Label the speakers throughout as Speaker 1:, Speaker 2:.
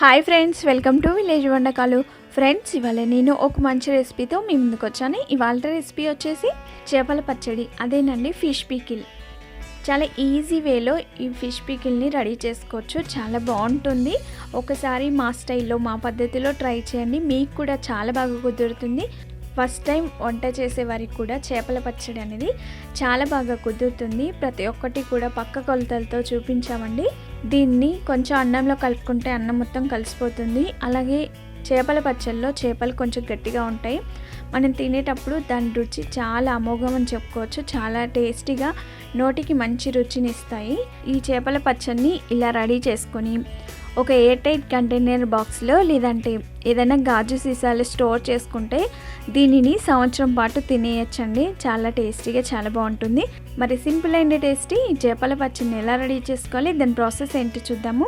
Speaker 1: Hi friends welcome to village వంటకాలు friends ఇవాళ నేను ఒక మంచి రెసిపీతో మీ ముందుకు వచ్చాను. ఇవాళ రెసిపీ వచ్చేసి చేపల పచ్చడి అదేనండి ఫిష్ పీకిల్ చాలా ఈజీ వేలో ఈ ఫిష్ పీకిల్ని రెడీ చేసుకోవచ్చు. చాలా బాగుంటుంది. ఒకసారి మా స్టైల్లో మా పద్ధతిలో ట్రై చేయండి. మీకు కూడా చాలా బాగా కుదురుతుంది. ఫస్ట్ టైం వంట చేసే వారికి కూడా చేపల పచ్చడి అనేది చాలా బాగా కుదురుతుంది. ప్రతి ఒక్కటి కూడా పక్క కొలతలతో చూపించామండి. దీన్ని కొంచెం అన్నంలో కలుపుకుంటే అన్నం మొత్తం కలిసిపోతుంది. అలాగే చేపల పచ్చళ్ళలో చేపలు కొంచెం గట్టిగా ఉంటాయి. మనం తినేటప్పుడు దాని రుచి చాలా అమోఘం అని చెప్పుకోవచ్చు. చాలా టేస్టీగా నోటికి మంచి రుచిని ఇస్తాయి. ఈ చేపల పచ్చడిని ఇలా రెడీ చేసుకొని ఒక ఎయిర్ టైట్ కంటైనర్ బాక్స్లో లేదంటే ఏదైనా గాజు సీసాలు స్టోర్ చేసుకుంటే దీనిని సంవత్సరం పాటు తినేయచ్చండి. చాలా టేస్టీగా చాలా బాగుంటుంది. మరి సింపుల్ అండ్ టేస్టీ ఈ చేపల పచ్చడిని ఎలా రెడీ చేసుకోవాలి? దాని ప్రాసెస్ ఏంటి చూద్దాము.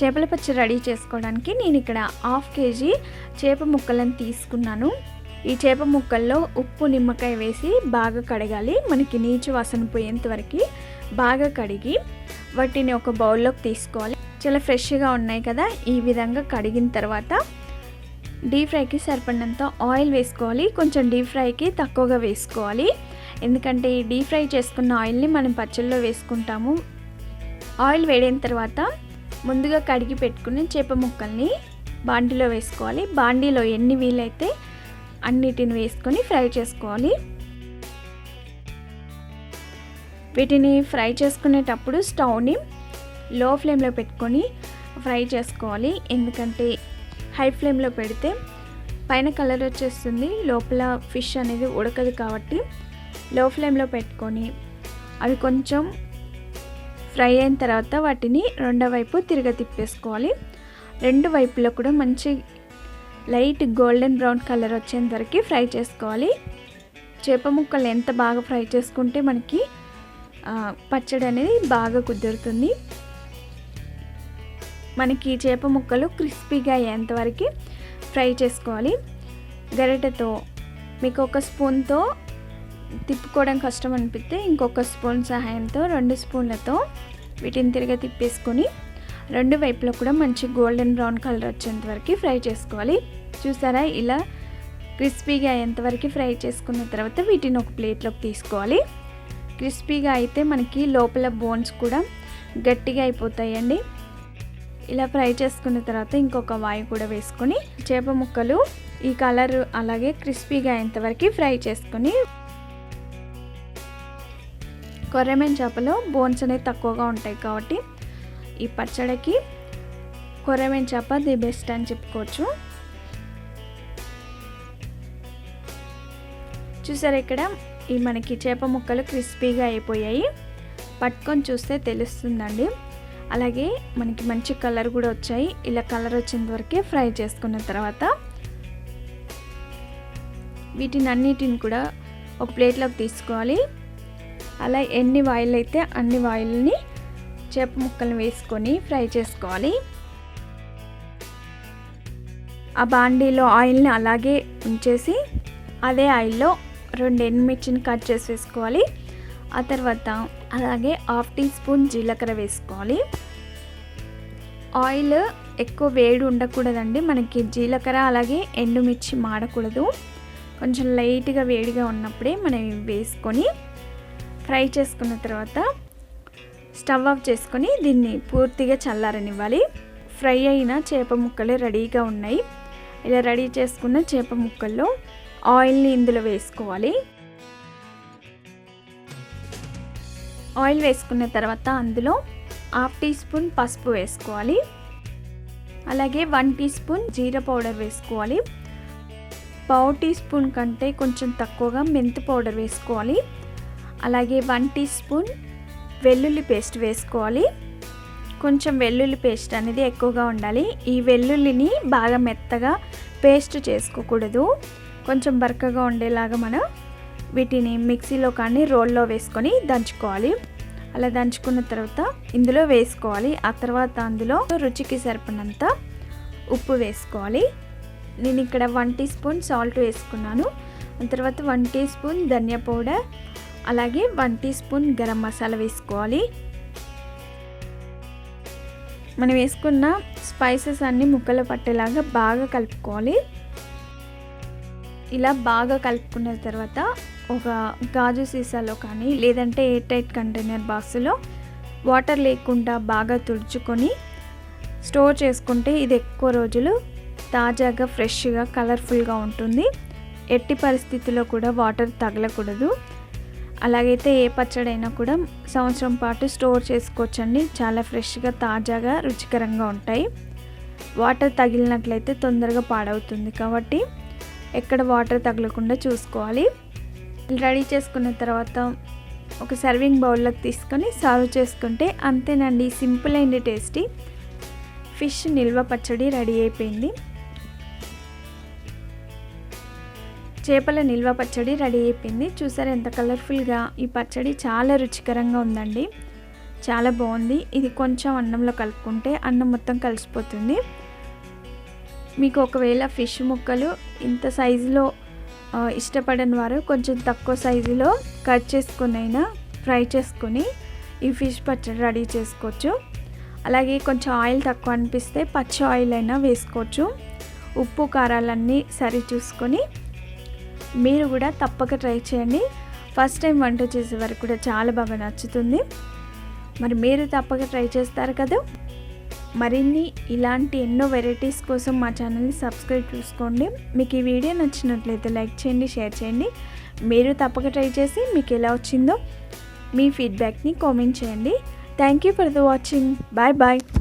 Speaker 1: చేపల పచ్చడి రెడీ చేసుకోవడానికి నేను ఇక్కడ హాఫ్ కేజీ చేప ముక్కలను తీసుకున్నాను. ఈ చేప ముక్కల్లో ఉప్పు నిమ్మకాయ వేసి బాగా కడగాలి. మనకి నీచు వాసన పోయేంత వరకు బాగా కడిగి వాటిని ఒక బౌల్లోకి తీసుకోవాలి. చాలా ఫ్రెష్గా ఉన్నాయి కదా. ఈ విధంగా కడిగిన తర్వాత డీప్ ఫ్రైకి సరిపడినంత ఆయిల్ వేసుకోవాలి. కొంచెం డీప్ ఫ్రైకి తక్కువగా వేసుకోవాలి. ఎందుకంటే ఈ డీప్ ఫ్రై చేసుకున్న ఆయిల్ని మనం పచ్చళ్ళలో వేసుకుంటాము. ఆయిల్ వేడిన తర్వాత ముందుగా కడిగి పెట్టుకుని చేప ముక్కల్ని బాండీలో వేసుకోవాలి. బాండీలో ఎన్ని వీలైతే అన్నిటిని వేసుకొని ఫ్రై చేసుకోవాలి. వీటిని ఫ్రై చేసుకునేటప్పుడు స్టవ్ని లో ఫ్లేమ్లో పెట్టుకొని ఫ్రై చేసుకోవాలి. ఎందుకంటే హై ఫ్లేమ్లో పెడితే పైన కలర్ వచ్చేస్తుంది. లోపల ఫిష్ అనేది ఉడకదు కాబట్టి లో ఫ్లేమ్లో పెట్టుకొని అవి కొంచెం ఫ్రై అయిన తర్వాత వాటిని రెండో వైపు తిరగ తిప్పేసుకోవాలి. రెండు వైపులో కూడా మంచి లైట్ గోల్డెన్ బ్రౌన్ కలర్ వచ్చేంత వరకు ఫ్రై చేసుకోవాలి. చేప ముక్కలు ఎంత బాగా ఫ్రై చేసుకుంటే మనకి పచ్చడి అనేది బాగా కుదురుతుంది. మనకి చేప ముక్కలు క్రిస్పీగా అయ్యేంతవరకు ఫ్రై చేసుకోవాలి. గరిటెతో మీకు ఒక స్పూన్తో తిప్పుకోవడం కష్టం అనిపిస్తే ఇంకొక స్పూన్ సహాయంతో రెండు స్పూన్లతో వీటిని తిరిగి తిప్పేసుకొని రెండు వైపులో కూడా మంచి గోల్డెన్ బ్రౌన్ కలర్ వచ్చేంత వరకు ఫ్రై చేసుకోవాలి. చూసారా? ఇలా క్రిస్పీగా అయ్యేంతవరకు ఫ్రై చేసుకున్న తర్వాత వీటిని ఒక ప్లేట్లోకి తీసుకోవాలి. క్రిస్పీగా అయితే మనకి లోపల బోన్స్ కూడా గట్టిగా అయిపోతాయండి. ఇలా ఫ్రై చేసుకున్న తర్వాత ఇంకొక వాయి కూడా వేసుకొని చేప ముక్కలు ఈ కలర్ అలాగే క్రిస్పీగా అయ్యేంతవరకు ఫ్రై చేసుకొని కొర్రమేన్ చేపలో బోన్స్ అనేవి తక్కువగా ఉంటాయి కాబట్టి ఈ పచ్చడికి కొర్రమేన్ చేప ది బెస్ట్ అని చెప్పుకోవచ్చు. చూసారు ఇక్కడ? ఈ మనకి చేప ముక్కలు క్రిస్పీగా అయిపోయాయి. పట్టుకొని చూస్తే తెలుస్తుందండి. అలాగే మనకి మంచి కలర్ కూడా వచ్చాయి. ఇలా కలర్ వచ్చేంత వరకే ఫ్రై చేసుకున్న తర్వాత వీటిని అన్నిటిని కూడా ఒక ప్లేట్లోకి తీసుకోవాలి. అలా ఎన్ని వాయిల్ అయితే అన్ని వాయిల్ని చేప ముక్కలు వేసుకొని ఫ్రై చేసుకోవాలి. ఆ బాండీలో ఆయిల్ని అలాగే ఉంచేసి అదే ఆయిల్లో రెండు ఎండుమిర్చిని కట్ చేసి వేసుకోవాలి ఆ తర్వాత అలాగే హాఫ్ టీ స్పూన్ జీలకర్ర వేసుకోవాలి. ఆయిల్ ఎక్కువ వేడి ఉండకూడదండి. మనకి జీలకర్ర అలాగే ఎండుమిర్చి మాడకూడదు. కొంచెం లైట్గా వేడిగా ఉన్నప్పుడే మనం వేసుకొని ఫ్రై చేసుకున్న తర్వాత స్టవ్ ఆఫ్ చేసుకొని దీన్ని పూర్తిగా చల్లారనివ్వాలి. ఫ్రై అయిన చేప ముక్కలు రెడీగా ఉన్నాయి. ఇలా రెడీ చేసుకున్న చేప ముక్కల్లో ఆయిల్ని ఇందులో వేసుకోవాలి. ఆయిల్ వేసుకున్న తర్వాత అందులో హాఫ్ టీ స్పూన్ పసుపు వేసుకోవాలి. అలాగే వన్ టీ స్పూన్ జీర పౌడర్ వేసుకోవాలి. పావు టీ స్పూన్ కంటే కొంచెం తక్కువగా మెంతి పౌడర్ వేసుకోవాలి. అలాగే వన్ టీ స్పూన్ వెల్లుల్లి పేస్ట్ వేసుకోవాలి. కొంచెం వెల్లుల్లి పేస్ట్ అనేది ఎక్కువగా ఉండాలి. ఈ వెల్లుల్లిని బాగా మెత్తగా పేస్ట్ చేసుకోకూడదు. కొంచెం బరకగా ఉండేలాగా మనం వీటిని మిక్సీలో కానీ రోల్లో వేసుకొని దంచుకోవాలి. అలా దంచుకున్న తర్వాత ఇందులో వేసుకోవాలి. ఆ తర్వాత అందులో రుచికి సరిపడినంత ఉప్పు వేసుకోవాలి. నేను ఇక్కడ వన్ టీ స్పూన్ సాల్ట్ వేసుకున్నాను. ఆ తర్వాత వన్ టీ స్పూన్ ధనియా పౌడర్ అలాగే one teaspoon garam masala వేసుకోవాలి. మనం వేసుకున్న స్పైసెస్ అన్నీ ముక్కలు పట్టేలాగా బాగా కలుపుకోవాలి. ఇలా బాగా కలుపుకున్న తర్వాత ఒక గాజు సీసాలో కానీ లేదంటే ఎయిర్ టైట్ కంటైనర్ బాక్స్లో వాటర్ లేకుండా బాగా తుడుచుకొని స్టోర్ చేసుకుంటే ఇది ఎక్కువ రోజులు తాజాగా ఫ్రెష్గా కలర్ఫుల్గా ఉంటుంది. ఎట్టి పరిస్థితిలో కూడా వాటర్ తగలకూడదు. అలాగైతే ఏ పచ్చడైనా కూడా సంవత్సరం పాటు స్టోర్ చేసుకోవచ్చండి. చాలా ఫ్రెష్గా తాజాగా రుచికరంగా ఉంటాయి. వాటర్ తగిలినట్లయితే తొందరగా పాడవుతుంది కాబట్టి ఎక్కడ వాటర్ తగలకుండా చూసుకోవాలి. రెడీ చేసుకున్న తర్వాత ఒక సర్వింగ్ బౌల్లోకి తీసుకొని సర్వ్ చేసుకుంటే అంతేనండి సింపుల్ అండ్ టేస్టీ. ఫిష్ నిల్వ పచ్చడి రెడీ అయిపోయింది. చేపల నిల్వ పచ్చడి రెడీ అయిపోయింది. చూసారు ఎంత కలర్ఫుల్గా ఈ పచ్చడి చాలా రుచికరంగా ఉందండి. చాలా బాగుంది. ఇది కొంచెం అన్నంలో కలుపుకుంటే అన్నం మొత్తం కలిసిపోతుంది. మీకు ఒకవేళ ఫిష్ ముక్కలు ఇంత సైజులో ఇష్టపడని వారు కొంచెం తక్కువ సైజులో కట్ చేసుకునైనా ఫ్రై చేసుకొని ఈ ఫిష్ పచ్చడి రెడీ చేసుకోవచ్చు. అలాగే కొంచెం ఆయిల్ తక్కువ అనిపిస్తే పచ్చి ఆయిల్ అయినా వేసుకోవచ్చు. ఉప్పు కారాలన్నీ సరి చూసుకొని మీరు కూడా తప్పక ట్రై చేయండి. ఫస్ట్ టైం వంట చేసే వరకు కూడా చాలా బాగా నచ్చుతుంది. మరి మీరు తప్పక ట్రై చేస్తారు కదా? మరిన్ని ఇలాంటి ఎన్నో వెరైటీస్ కోసం మా ఛానల్ని సబ్స్క్రైబ్ చేసుకోండి. మీకు ఈ వీడియో నచ్చినట్లయితే లైక్ చేయండి షేర్ చేయండి. మీరు తప్పక ట్రై చేసి మీకు ఎలా వచ్చిందో మీ ఫీడ్బ్యాక్ని కామెంట్ చేయండి. Thank you for the watching bye bye